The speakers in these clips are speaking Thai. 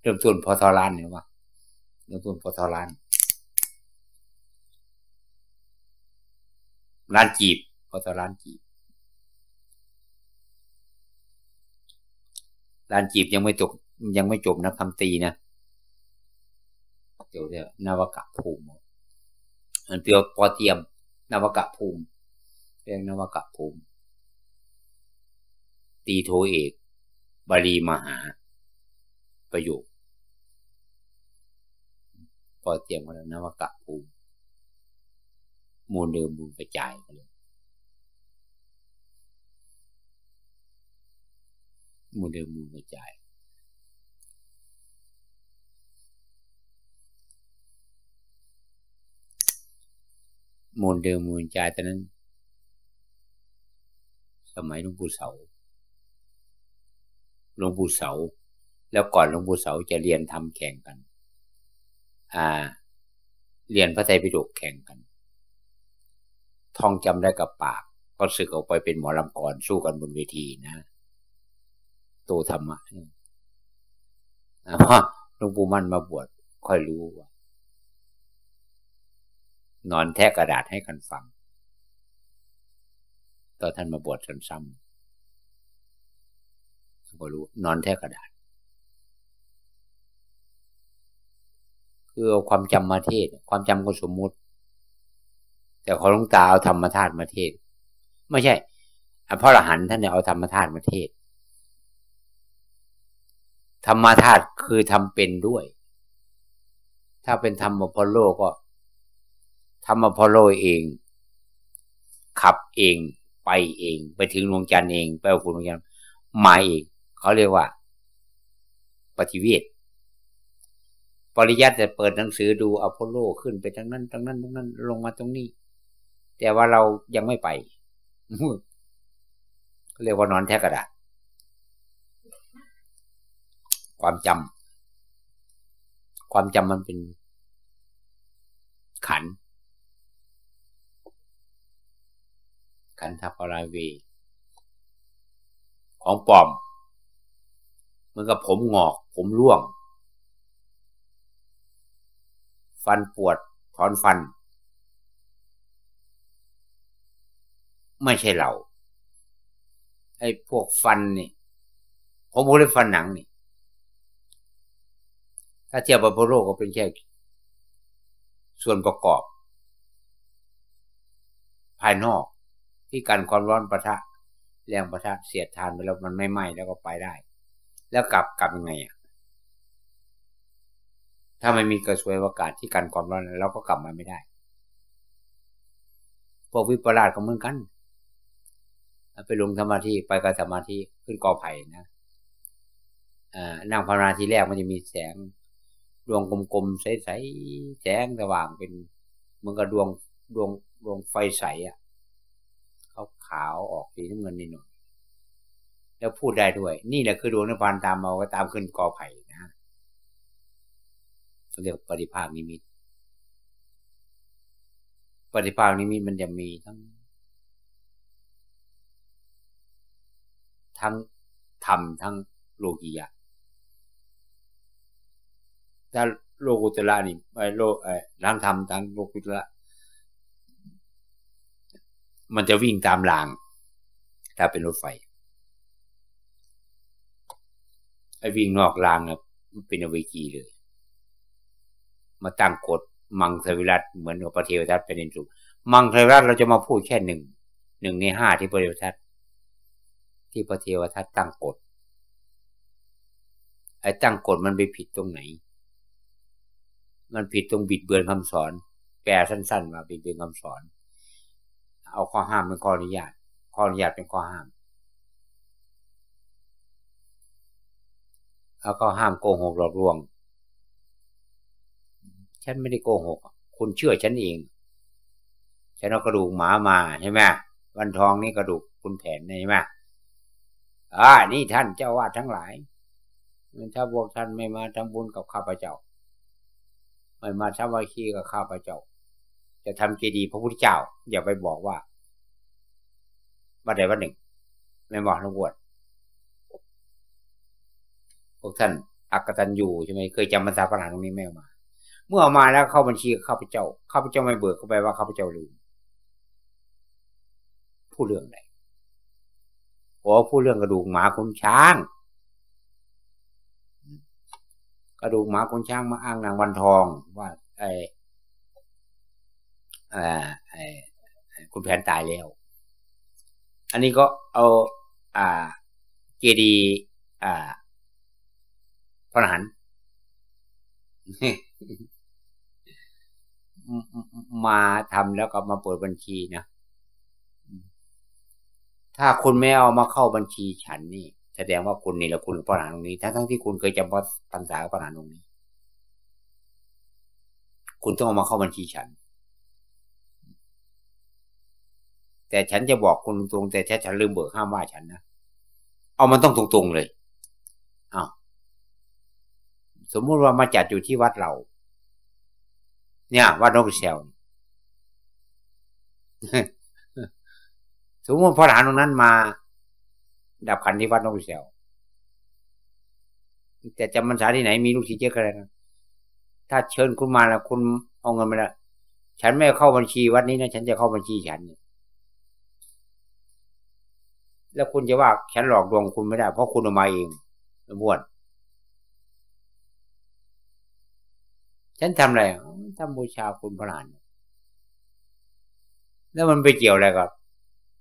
เริ่มต้นพอทอลานเห็นไหมเริ่มต้นพอทอลาน ร้านจีบพอทอร้านจีบ ร้านจีบยังไม่จบยังไม่จบนะคำตีนะเดี๋ยวเดี๋ยวนวกะภูมิมันเปียวปอเตียม นวกะภูมิเรียกนวกะภูมิ ตีโทเอกบาลีมหา ประโยคปอเตียมก็แล้วนวกะภูมิมูลเดิมมูลกระจายกันเลยมูลเดิมมูลกระจายมูลเดิมมูลใจตอนนั้น สมัยหลวงปู่เสาหลวงปู่เสา แล้วก่อนหลวงปู่เสาจะเรียนทำแข่งกัน อ่า เรียนพระไตรปิฎกแข่งกัน ท่องจำได้กับปาก ก็สึกออกไปเป็นหมอลำกรสู้กันบนเวทีนะโตธรรมะพราะหลวงปู่มั่นมาบวชค่อยรู้ว่านอนแทะกระดาษให้กันฟังตอนท่านมาบวชซ้ำๆก็รู้ นอนแทะกระดาษ คือเอาความจำมาเทศ ความจำก็สมมุติ แต่ขอหลวงตาเอาธรรมธาตุมาเทศ ไม่ใช่พระอรหันต์ท่านเนี่ยเอาธรรมธาตุมาเทศ ธรรมธาตุคือทำเป็นด้วย ถ้าเป็นธรรมพโลก็ทำมาพโลเอง ขับเองไปเอง ไปถึงดวงจันทร์เอง ไปเอาคุณดวงจันทร์มาเอง เขาเรียกว่า ปฏิเวท ปริยัติจะเปิดหนังสือดูอพอลโลขึ้นไปทั้งนั้นทั้งนั้นทั้งนั้น ลงมาตรงนี้ แต่ว่าเรายังไม่ไปเรียกว่านอนแท้กระดาษ ความจำความจำมันเป็นขัน ขันธปราวี ของปลอม มันกับผมงอก ผมร่วง ฟันปวดถอนฟัน ไม่ใช่เราไอ้พวกฟันนี่ผมพูดเรื่องฟันหนังนี่ ถ้าเทียบกับโพโลก็เป็นแค่ส่วนประกอบ ภายนอกที่กันความร้อนประทะ แรงประทะเสียดทานไปแล้วมันไม่ไหม้แล้วก็ไปได้ แล้วกลับกลับยังไงอะ ถ้าไม่มีกระสวยอากาศที่กันความร้อนเราก็กลับมาไม่ได้ พวกวิปลาสก็เหมือนกัน ไปลงสมาธิไปกับสมาธิขึ้นกอไผ่นะนั่งภาวนาทีแรกมันจะมีแสง ดวงกลมๆใสๆแสงสว่างเป็นเหมือนกับดวงดวงดวงไฟใสอะเขาขาวออกสีน้ำเงินนิดหน่อยแล้วพูดได้ด้วย นี่แหละคือดวงนิพพานตามมาก็ตามขึ้นกอไผ่ นะเรียกปฏิภาคนิมิตปฏิภาคนิมิตมันจะมีทั้งทั้งธรรมทั้งโลกียะถ้าโลกุตละนี่ไอ้โลไอ้ทั้งธรรมทั้งโลกุตละมันจะวิ่งตามราง ถ้าเป็นรถไฟ ไอ้วิ่งนอกรางนะมันเป็นอเวกีเลย มาตั้งกฎมังสวิรัตเหมือนพระเทวทัตเป็นอินทรุมังสวิรัตเราจะมาพูดแค่หนึ่งหนึ่งในห้าที่พระเทวทัตที่พระเทวทัตตั้งกฎไอ้ตั้งกฎมันไปผิดตรงไหน มันผิดตรงบิดเบือนคำสอน แปลสั้นๆมาบิดเบือนคำสอน เอาข้อห้ามเป็นข้ออนุญาต ข้ออนุญาตเป็นข้อห้ามแล้วก็ห้ามโกหกหลอกลวง ฉันไม่ได้โกหก คุณเชื่อฉันเอง ฉันเอากระดูกหมามาใช่ไหมวันทองนี่กระดูกคุณแผนใช่ไหมอ่า นี่ท่านเจ้าวาดทั้งหลายถ้าพวกท่านไม่มาทำบุญกับข้าพเจ้า ไม่มาทำวาคีกับข้าพเจ้า จะทำเจดีย์พระพุทธเจ้า อย่าไปบอกว่าวันใดวันหนึ่ง ไม่บอกหลวงบวชพวกท่านอักตันอยู่ใช่ไหมเคยจำภาษาฝรั่งตรงนี้ไม่ออกมา มื่อมาแล้วเข้าบัญชีข้าพเจ้าข้าพเจ้าไม่เบิกเข้าไปว่าข้าพเจ้าลืมผู้เรื่องไหนโอ้ผู้เรื่องกระดูกหมาคุณช้าง กระดูกหมาคุณช้างมาอ้างนางวันทองว่าไอ้ไอ้คุณแผนตายแล้ว อันนี้ก็เอา อ่า เจดีอ่าพระหัน มาทำแล้วก็มาเปิดบัญชีนะถ้าคุณไม่เอามาเข้าบัญชีฉันนี่ แสดงว่าคุณนี่แหละคุณพระหันตรงนี้ทั้งทั้งที่คุณเคยจำพรรษาพระหันตรงนี้ คุณต้องเอามาเข้าบัญชีฉัน แต่ฉันจะบอกคุณตรงแต่ถ้าฉันลืมเบิกห้ามว่าฉันนะเอามันต้องตรงๆเลยอ้าวสมมุติว่ามาจัดอยู่ที่วัดเรา เนี่ยวัดนกเซลสมมติพระหลานตรงนั้นมา ดับขันที่วัดนกเซลแต่จำพรรษาที่ไหนมีลูกศิษย์เยอะขนาดนั้นถ้าเชิญคุณมาแล้วคุณเอาเงินมาแล้วฉันไม่เข้าบัญชีวัดนี้นะฉันจะเข้าบัญชีฉันแล้วคุณจะว่าฉันหลอกลวงคุณไม่ได้ เพราะคุณเอามาเองบวช ฉันทำอะไรทำบูชาคุณพระหลานแล้วมันไปเกี่ยวอะไรกับ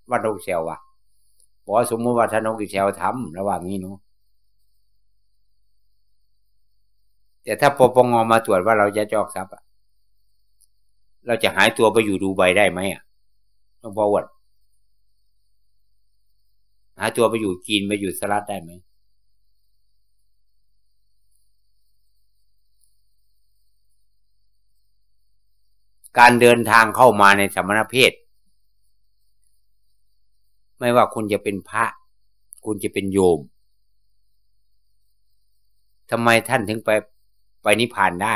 วัดนกเซลวะบอกสมมติว่าท่านนกเซลทำระหว่างนี้เนาะแต่ถ้าปปงมาตรวจว่าเราจะจอกทรัพย์เราจะหายตัวไปอยู่ดูใบได้ไหมอะต้องบอกว่าหายตัวไปอยู่จีนไปอยู่สลัดได้ไหม การเดินทางเข้ามาในสมณเพศ ไม่ว่าคุณจะเป็นพระ คุณจะเป็นโยมทำไมท่านถึงไปไปนิพพานได้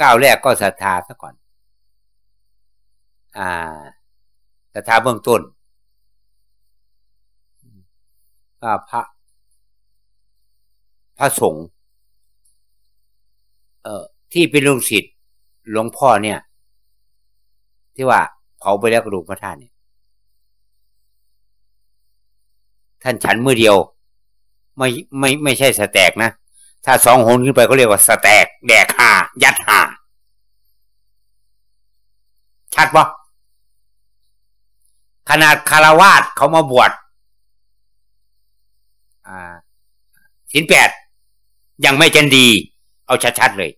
ก้าวแรกก็ศรัทธาซะก่อน อ่าศรัทธาเบื้องต้นว่าพระ พระสงฆ์ เออที่เป็นลูกศิษย์หลวงพ่อเนี่ย ที่ว่าเผาไปแล้วกระดูกพระท่านเนี่ยท่านฉันมือเดียว ไม่ไม่ไม่ใช่สแตกนะ ถ้าสองหนขึ้นไปเขาเรียกว่าสแตก แดกหายัดหาชัดปะขนาดคารวาสเขามาบวชอ่าสินแปดยังไม่จันดี เอาชัดๆเลย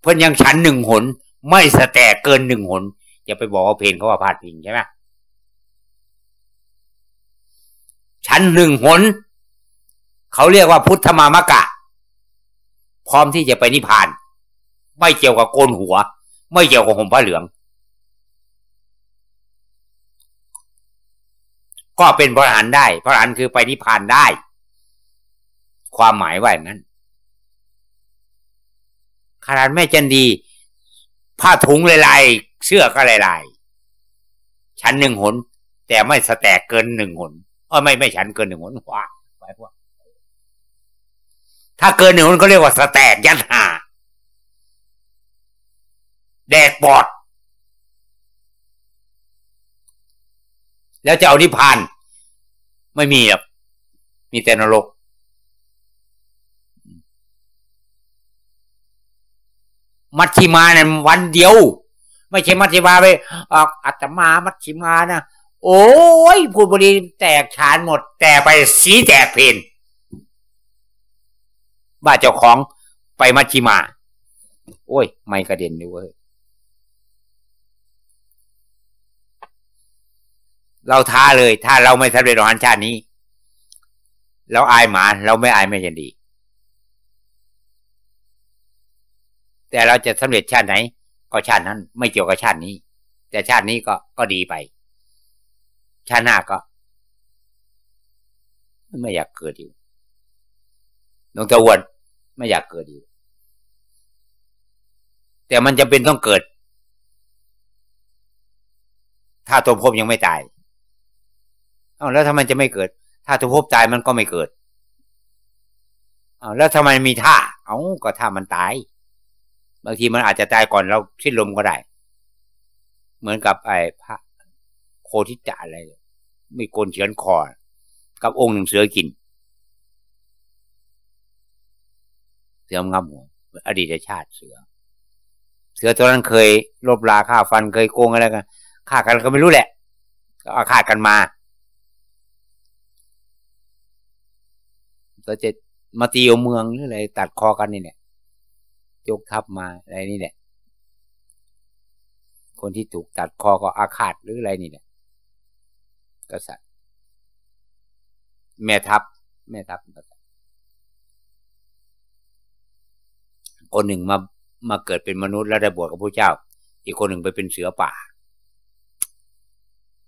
เพื่อนยังฉันหนึ่งหน ไม่สแตกเกินหนึ่งหน อย่าไปบอกว่าเพลงเขาว่าพลาดพิงใช่ไหมฉันหนึ่งหน เขาเรียกว่าพุทธมามะกะ พร้อมที่จะไปนิพพาน ไม่เกี่ยวกับโกนหัว ไม่เกี่ยวกับห่มผ้าเหลือง ก็เป็นพระอรหันต์ได้ พระอรหันต์คือไปนิพพานได้ ความหมายว่าอย่างนั้นขนาดแม่จันดี ผ้าถุงลายๆเสื้อก็ลายๆชั้นหนึ่งหน แต่ไม่สแตกเกินหนึ่งหนเออไม่ไม่ชั้นเกินหนึ่งหนว้าไปพวกถ้าเกินหนึ่งหนเขาเรียกว่าสแตกยันหาแดกปอด แล้วจะเอานิพพาน ไม่มีหรอกมีแต่นรก มัชชิมาเนี่ยวันเดียว ไม่ใช่มัชชิมาไปอัตมามัชชิมานะโอ้ยพูดบริแตกฉานหมด แต่ไปสีแตกเพนบ้าเจ้าของไปมัชชิมา โอ้ย ไม่กระเด็นเลยเว้ยเราท้าเลย ถ้าเราไม่สำเร็จรหันชาตินี้ เราอายหมา เราไม่อายไม่ยันดี แต่เราจะสำเร็จชาติไหน ก็ชาตินั้น ไม่เกี่ยวกับชาตินี้ แต่ชาตินี้ก็ก็ดีไป ชาติหน้าก็ไม่อยากเกิดอยู่หลวงตาวนไม่อยากเกิดอยู่ แต่มันจะเป็นต้องเกิด ถ้าตัวภพยังไม่ตายอ้าแล้วทำไมจะไม่เกิด ถ้าทุพตายมันก็ไม่เกิดอ้าแล้วทำไมมีท่า เอาก็ถ้ามันตาย บางทีมันอาจจะตายก่อนเราสิ้นลมก็ได้ เหมือนกับไอ้พระโคทิจะอะไรไม่โกนเฉือนคอ กับองค์หนึ่งเสือกิน เสืองำหัวอดีตชาติเสือ เสือตัวนั้นเคยลบลาฆ่าฟันเคยโกงอะไรกันฆ่ากันก็ไม่รู้แหละ ก็อาฆาตกันมาก็จะมาตีเอาเมืองหรืออะไรตัดคอกันนี่เนี่ย ยกทัพมาอะไรนี่แหละคนที่ถูกตัดคอก็อาฆาตหรืออะไรนี่แหละกษัตริย์ แม่ทัพ แม่ทัพคนหนึ่งมามาเกิดเป็นมนุษย์แล้วได้บวชกับพระเจ้า อีกคนหนึ่งไปเป็นเสือป่า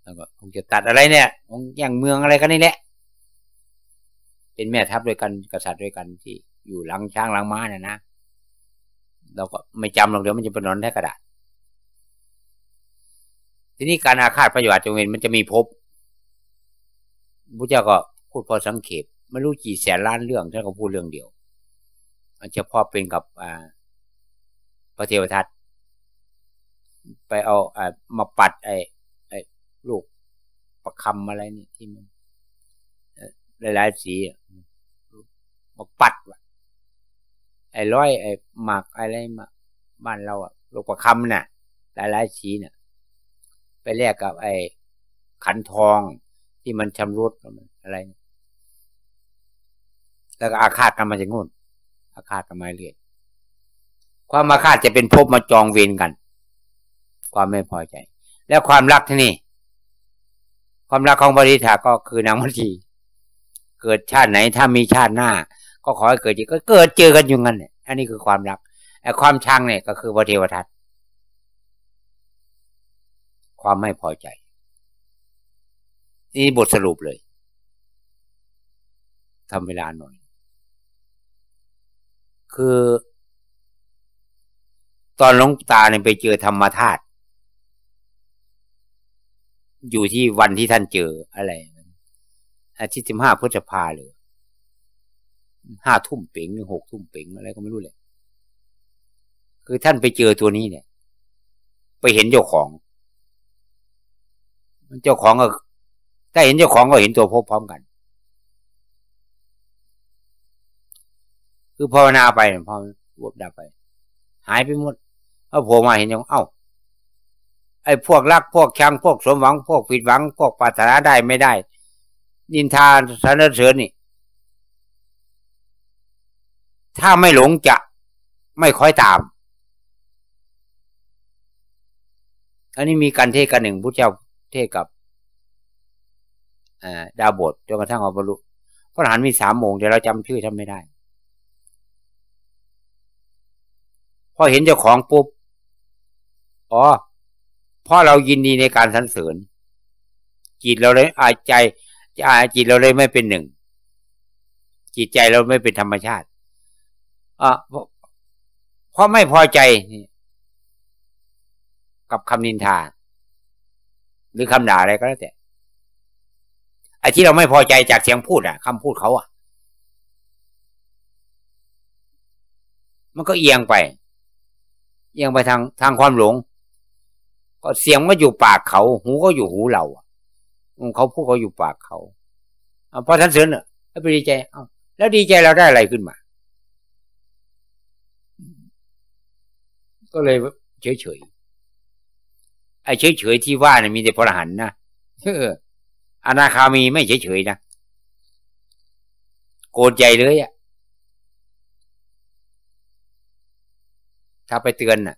แล้วก็คงจะตัดอะไรเนี่ยคงอย่างเมืองอะไรกันนี่แหละ เป็นแม่ทัพด้วยกันกษัตริย์ด้วยกันที่อยู่หลังช้างหลังม้าเนี่ยนะ เราก็ไม่จำหรอกเดี๋ยวมันจะเป็นนอนแท้กระดาษ ทีนี้การอาฆาตพยาบาทจงเวรมันจะมีภพพระเจ้าก็พูดพอสังเขปไม่รู้กี่แสนล้านเรื่องท่านก็พูดเรื่องเดียวเฉพาะเป็นกับอ่าพระเทวทัตไปเอาอ่ามาปัดไอ้ไอ้ลูกประคำอะไรนี่ที่มันหลายๆสีมาปัดว่ะ ไอ้ร้อย ไอ้หมากอะไรมาบ้านเราอะลูกประคำน่ะ หลายๆสีเนี่ยไปแลกกับไอ้ขันทองที่มันชำรุดอะไร แล้วก็อาฆาตกันมาจากงูนอาฆาตกันมาเรื่อยความอาฆาตจะเป็นภพมาจองเวรกัน ความไม่พอใจ แล้วความรักที่นี่ ความรักของบริษาก็คือนางมัทีเกิดชาติไหนถ้ามีชาติหน้า ก็ขอให้เกิดอีกก็เกิดเจอกันอยู่งั้นเนี่ยอันนี้คือความรักไอ้ความชังเนี่ยก็คือพระเทวทัตความไม่พอใจ นี่บทสรุปเลยทำเวลาหน่อย คือ ตอนหลวงตาเนี่ยไปเจอธรรมธาตุอยู่ที่วันที่ท่านเจออะไรอาทิตย์สิบห้าพฤษภาเลย ห้าทุ่มเป๋งหรือหกทุ่มเป๋งอะไรก็ไม่รู้เลยคือท่านไปเจอตัวนี้เนี่ย ไปเห็นเจ้าของ เจ้าของก็ถ้าเห็นเจ้าของก็เห็นตัวพบพร้อมกัน คือภาวนาไปพอวบดับไป หายไปหมดพอโผล่มาเห็นยังเอ้าไอ้พวกรักพวกชังพวกสมหวัง พวกผิดหวัง พวกปรารถนาได้ไม่ได้ นินทาสรรเสริญนี่ ถ้าไม่หลงจะไม่ค่อยตาม อันนี้มีการเทศกันหนึ่งพระเจ้าเทศกับดาวบทจนกระทั่งอบรรลุพระอรหันต์มีสามโมงแต่เราจำชื่อท่านไม่ได้ พอเห็นเจ้าของปุ๊บ อ๋อเพราะเรายินดีในการสรรเสริญ จิตเราเลยอาใจจิตเราเลยไม่เป็นหนึ่ง จิตใจเราไม่เป็นธรรมชาติ เพราะไม่พอใจกับคำนินทา หรือคำด่าอะไรก็แล้วแต่ไอ้ที่เราไม่พอใจจากเสียงพูดอะคำพูดเขาอะ มันก็เอียงไป เอียงไปทางทางความหลง ก็เสียงก็อยู่ปากเขา หูก็อยู่หูเราเขาพูดเขาอยู่ปากเขาพอท่านเสริญเนอะไปดีใจ เอาแล้วดีใจเราได้อะไรขึ้นมา ก็เลยเฉยเฉยไอ้เฉยเฉยที่ว่าเนี่ยมีแต่พระอรหันต์นะเอออนาคามีไม่เฉยเฉยนะโกรธใจเลยอะถ้าไปเตือนน่ะ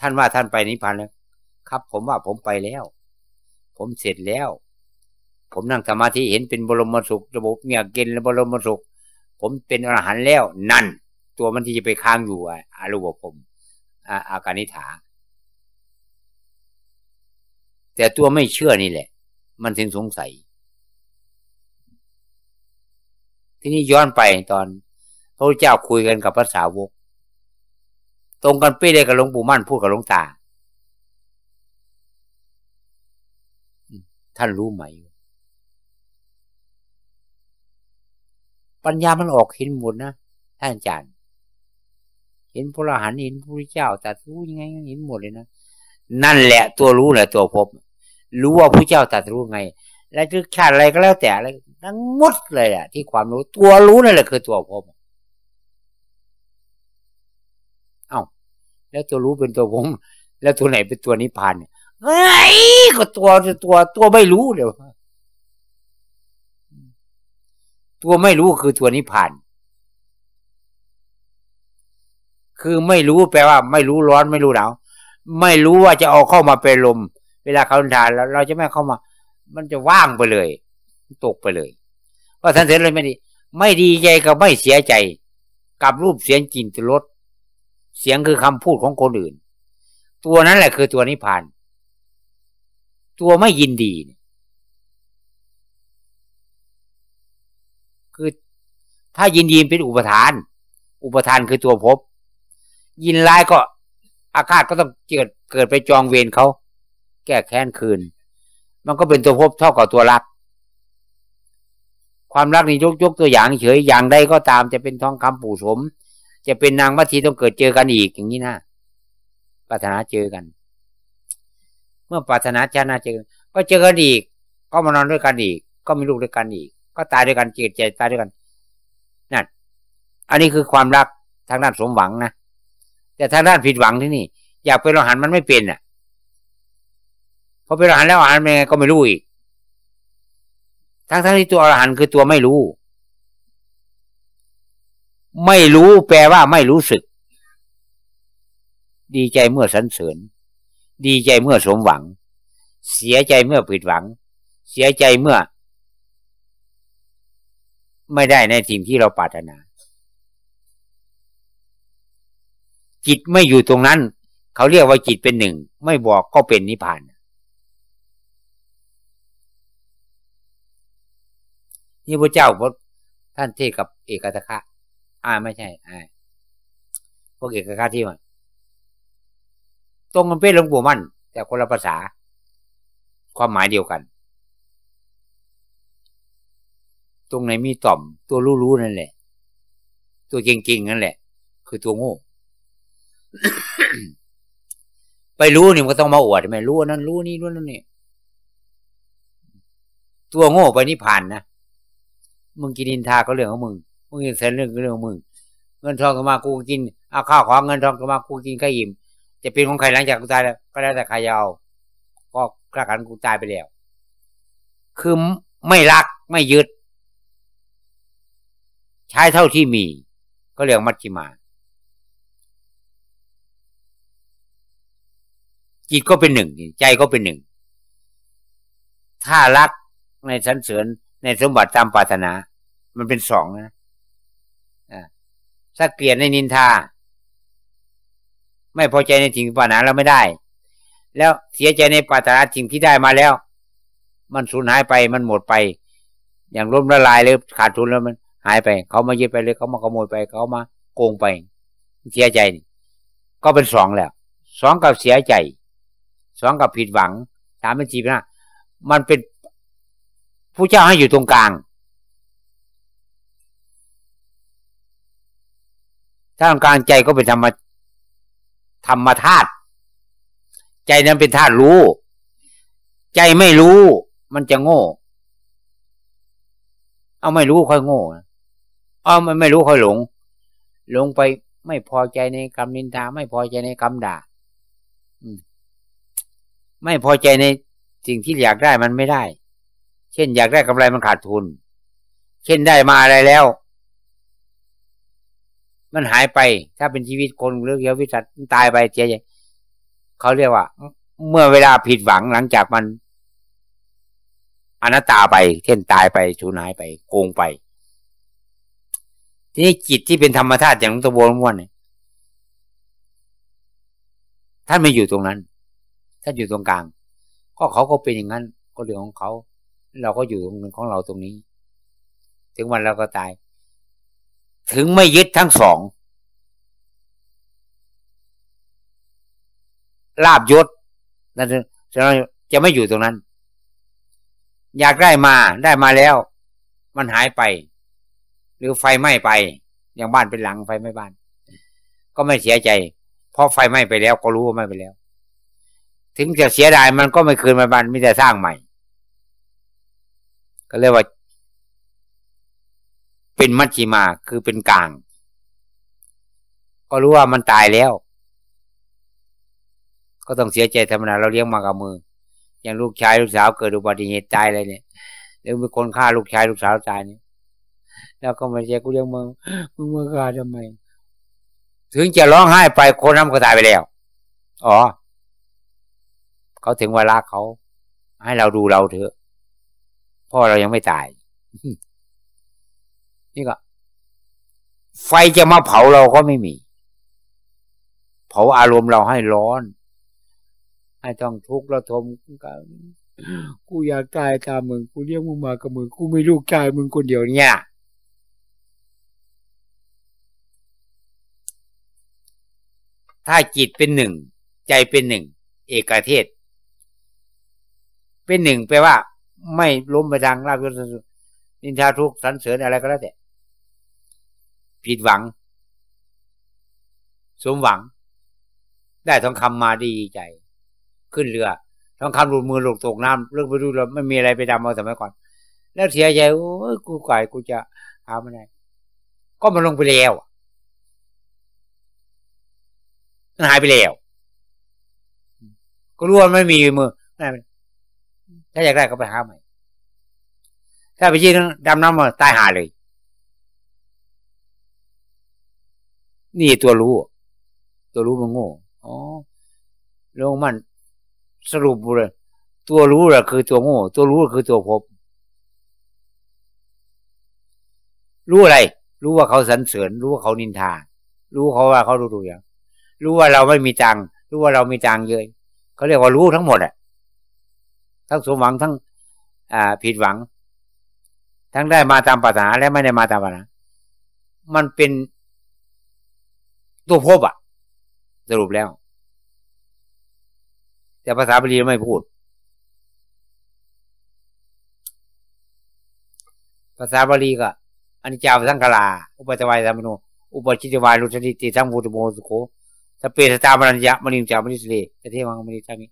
ท่านว่าท่านไปนิพพานแล้ว ครับ ผมว่าผมไปแล้ว ผมเสร็จแล้ว ผมนั่งสมาธิเห็นเป็นบรมสุขระบบเมียเกณฑ์และบรมสุข ผมเป็นอรหันต์แล้ว นั่น ตัวมันที่จะไปค้างอยู่อารูปผมอาอาการนิฐาแต่ตัวไม่เชื่อนี่แหละ มันถึงสงสัย ทีนี้ย้อนไปตอนพระเจ้าคุยกันกับภาษาวก ตรงกันเป๊ะเลยกับหลวงปู่มั่นพูดกับหลวงตา ท่านรู้ไหม ปัญญามันออกเห็นหมดนะท่านอาจารย์ เห็นพระอรหันต์เห็นพระพุทธเจ้าตรัสรู้ยังไงเห็นหมดเลยนะนั่นแหละตัวรู้แหละตัวพบ รู้ว่าพระเจ้าตรัสรู้ไง และจะขาดอะไรก็แล้วแต่อะไรทั้งหมดเลยอะที่ความรู้ตัวรู้นั่นแหละคือตัวพบเอ้าแล้วตัวรู้เป็นตัวผม แล้วตัวไหนเป็นตัวนิพพานเนี่ยเฮ้ยก็ตัวตัวตัวไม่รู้เดี๋ยวตัวไม่รู้คือตัวนิพพาน คือไม่รู้แปลว่า ไม่รู้ร้อนไม่รู้หนาวไม่รู้ว่าจะเอาเข้ามาเป็นลม เวลาเขาทานแล้วเราจะไม่เข้ามา มันจะว่างไปเลย ตกไปเลยเพราะท่านเสร็จเลยไม่ดี ไม่ดีใจกับไม่เสียใจ กับรูปเสียงกลิ่นรสเสียงคือคำพูดของคนอื่น ตัวนั้นแหละคือตัวนิพพาน ตัวไม่ยินดี คือถ้ายินดีเป็นอุปทาน อุปทานคือตัวภพ ยินร้ายก็อาฆาตก็ต้องเกิดเกิดไปจองเวรเขาแก้แค้นคืน มันก็เป็นตัวภพเท่ากับตัวรัก ความรักนี่ยกยกตัวอย่างเฉยอย่างใดก็ตามจะเป็นทองคำปู่สม จะเป็นนางมัทีต้องเกิดเจอกันอีกอย่างนี้นะปรารถนาเจอกัน เมื่อปรารถนาชาติเจอก็เจอกันอีก ก็มานอนด้วยกันอีก ก็มีลูกด้วยกันอีก ก็ตายด้วยกันเจิตใจตายด้วยกันนั่นอันนี้คือความรักทางด้านสมหวังนะ แต่ทางด้านผิดหวังที่นี่ อยากเป็นอรหันต์มันไม่เป็นอะพอเป็นอรหันต์แล้วอรหันต์เป็นไงก็ไม่รู้อีกทั้งทั้งที่ตัวอรหันต์คือตัวไม่รู้ ไม่รู้แปลว่าไม่รู้สึก ดีใจเมื่อสันเสริญ ดีใจเมื่อสมหวัง เสียใจเมื่อผิดหวัง เสียใจเมื่อ ไม่ได้ในสิ่งที่เราปรารถนา จิตไม่อยู่ตรงนั้น เขาเรียกว่าจิตเป็นหนึ่ง ไม่บอกก็เป็นนิพพาน นี่พระเจ้าพระท่านเทศกับเอกตะคะอ่าไม่ใช่อ่าพวกเอกตะคะที่มันตรงกันเป็นหลวงปู่มั่น แต่คนละภาษา ความหมายเดียวกัน ตรงไหนมีต่อม ตัวรู้ๆนั่นแหละ ตัวเก่งๆนั่นแหละ คือตัวโง่ ไปรู้นี่มันก็ต้องมาอวดไม่รู้นั่นรู้นี่รู้นั่นนี่ตัวโง่ไปนี่ผ่านนะมึงกินอินทาก็เรื่องของมึงมึงกินเซนเรื่องก็เรื่องของมึงเงินทองก็มากูกินเอาข้าวของเงินทองก็มากูกินก็อิ่มจะเป็นของใครหลังจากกูตายแล้วก็แล้วแต่ใครยาก็กระกันกูตายไปแล้ว คือไม่รักไม่ยึด ใช้เท่าที่มี ก็เรียกมัชชิมา จิตก็เป็นหนึ่งใจก็เป็นหนึ่ง ถ้ารักในสันเสริญในสมบัติตามปรารถนา มันเป็นสองนะถ้าเกลียดในนินทา ไม่พอใจในสิ่งปรารถนาเราไม่ได้ แล้วเสียใจในปรารถนาสิ่งที่ได้มาแล้ว มันสูญหายไปมันหมดไป อย่างล้มละลายเลยขาดทุนแล้วมัน หายไป เขามายึดไปเลยเขามาขโมยไป เขามาโกงไป เสียใจก็เป็นสองแล้วสองกับเสียใจ สองกับผิดหวังสามเป็นสี่เป็นห้ามันเป็นผู้เจ้าให้อยู่ตรงกลาง ถ้าตรงกลางใจก็เป็นธรรมธรรมธาตุใจนั้นเป็นธาตุรู้ ใจไม่รู้ มันจะโง่ เอาไม่รู้ค่อยโง่เอาไม่ไม่รู้ค่อยหลง หลงไปไม่พอใจในคำนินทาไม่พอใจในคำด่า ไม่พอใจในสิ่งที่อยากได้มันไม่ได้ เช่นอยากได้กำไรมันขาดทุน เช่นได้มาอะไรแล้ว มันหายไป ถ้าเป็นชีวิตคนหรือเยววิสัตตายไปเจ๊เขาเรียกว่า เมื่อเวลาผิดหวังหลังจากมันอนัตตาไปเช่นตายไปชูนายไป โกงไป ทีนี้จิตที่เป็นธรรมธาตุอย่างตะโวนม้วนเนี่ยท่านไม่อยู่ตรงนั้น ท่านอยู่ตรงกลาง ก็เขาก็เป็นอย่างนั้น ก็เรื่องของเขา เราก็อยู่ตรงของเราตรงนี้ ถึงวันเราก็ตาย ถึงไม่ยึดทั้งสองลาบยศนั่นจะไม่อยู่ตรงนั้น อยากได้มาได้มาแล้ว มันหายไป หรือไฟไหม้ไป อย่างบ้านเป็นหลังไฟไหม้บ้าน ก็ไม่เสียใจ เพราะไฟไหม้ไปแล้ว ก็รู้ว่าไหม้ไปแล้ว ถึงจะเสียดายมันก็ไม่คืนมาบ้านมิแต่สร้างใหม่ ก็เรียกว่า เป็นมัชชิมาคือเป็นกลาง ก็รู้ว่ามันตายแล้ว ก็ต้องเสียใจธรรมดาเราเลี้ยงมากับมือ อย่างลูกชายลูกสาวเกิดอุบัติเหตุตายอะไรเนี่ยหรือมีคนฆ่าลูกชายลูกสาวตายเนี่ยแล้วก็มาเจ๊กูเลี้ยงมึงมึงมาฆ่าทำไม ถึงจะร้องไห้ไปคนนั้นก็ตายไปแล้ว อ๋อ เขาถึงเวลาเขาให้เราดูเราเถอะพ่อเรายังไม่ตาย นี่ก็ ไฟจะมาเผาเราก็ไม่มี เผาอารมณ์เราให้ร้อน ให้ต้องทุกข์ระทมกันกูอยากตายตามมึงกูเลี้ยงมึงมากับมึงกูไม่ลูกชายมึงคนเดียวเนี่ยถ้าจิตเป็นหนึ่ง ใจเป็นหนึ่ง เอกเทศ เป็นหนึ่งแปลว่า ไม่ล้มไปทางลาบยศนินทาทุกสันเสริญอะไรก็แล้วแต่ผิดหวัง สมหวัง ได้ทองคำมาดีใจ ขึ้นเรือทองคำหลุดมือหลุดตกน้ำเรื่องไปดูเราไม่มีอะไรไปดำเอาสมัยก่อน แล้วเสียใจโอ้ยกูไก่กูจะหาไม่ได้ก็มันลงไปแล้วมันหายไปแล้ว ก็รู้ว่าไม่มีมือ ถ้าอยากได้ก็ไปหาใหม่ ถ้าไปชี้ดำน้ำมาตายหาเลย นี่ตัวรู้ ตัวรู้มันโง่อ๋อลงมันสรุปเลยตัวรู้แหละคือตัวโง่ ตัวรู้คือตัวพบ รู้อะไร รู้ว่าเขาสรรเสริญ รู้ว่าเขานินทา รู้เขาว่าเขาดูดูอย่าง รู้ว่าเราไม่มีตังรู้ว่าเรามีตังเยอะเขาเรียกว่ารู้ทั้งหมดอะ ทั้งสมหวังทั้งอผิดหวัง ทั้งได้มาตามปัญหาและไม่ได้มาตามปัญหามันเป็นตัวพบอะสรุปแล้ว แต่ภาษาบาลีไม่พูด ภาษาบาลีก็อันนี้จาวสังกลาอุปจวัยธรรมโนอุปชิตวายรุชติติทั้งบูตโมสุโขสเปสตามรัญญะมณิจามณิสเลจะเทวังมณิจามิ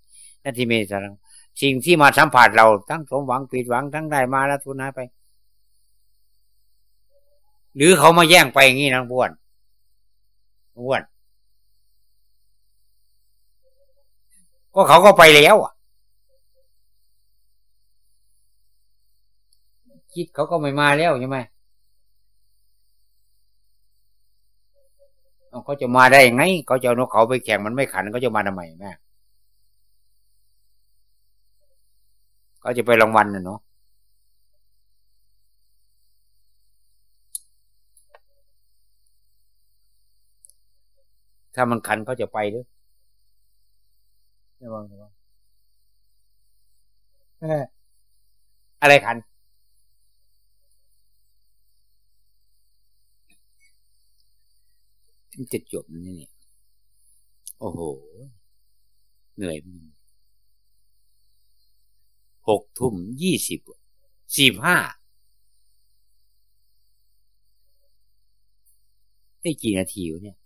นัตถิเมสารัง สิ่งที่มาสัมผัสเราทั้งสมหวังผิดหวังทั้งได้มาแล้วทุนหายไป หรือเขามาแย่งไปอย่างนี้นะบ้วนบ้วน ก็เขาก็ไปแล้วอะคิดเขาก็ไม่มาแล้วใช่ไหมเขาจะมาได้ยังไง เขาจะเอานกเขาไปแข่งมันไม่ขันเขาจะมาทำไมแม่ เขาจะไปรางวัลน่ะเนาะถ้ามันขันเขาจะไปด้วยระวังระวังอะไรขันมัน จะจบนี่นี่ โอ้โห เหนื่อย หกทุ่มยี่สิบสี่ห้าได้กี่นาทีวะเนี่ย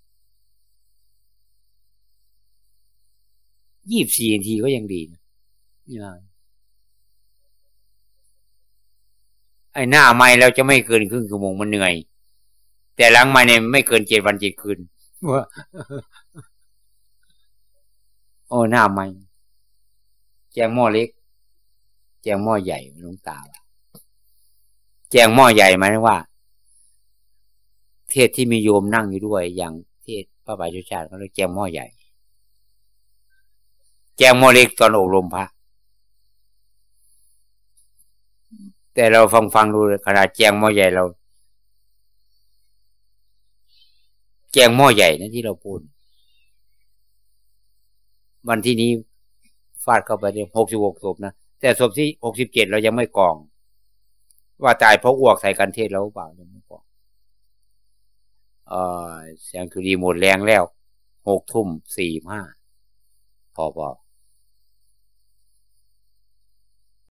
ยี่บสี่นาทีก็ยังดีนะนี่ไอ้หน้าไม่เราจะไม่เกินครึ่งชั่วโมงมันเหนื่อย แต่หลังไม่เนี่ยไม่เกินเจ็ดวันเจ็ดคืนว่าโอ้หน้าไม่แจงหม้อเล็ก แจงหม้อใหญ่ลุงตาแจงหม้อใหญ่หมายว่า เทศที่มีโยมนั่งอยู่ด้วย อย่างเทศพระบาทชาติเขาเรียกแจงหม้อใหญ่ แจงโมเล็กตอนอบรมพระแต่เราฟังฟังดูขนาดแจงหม้อใหญ่เรา แจงหม้อใหญ่นะที่เราพูดวันที่นี้ฟาดเข้าไปเนหกสิบหกศพนะ แต่ศพที่หกสิบเจ็ดเรายังไม่กอง ว่าตายเพราะอ้วกใส่กันเทศเราเปล่ายังไม่กองเออแสงคือดีหมดแรงแล้วหกทุ่มสี่ห้าพอพอ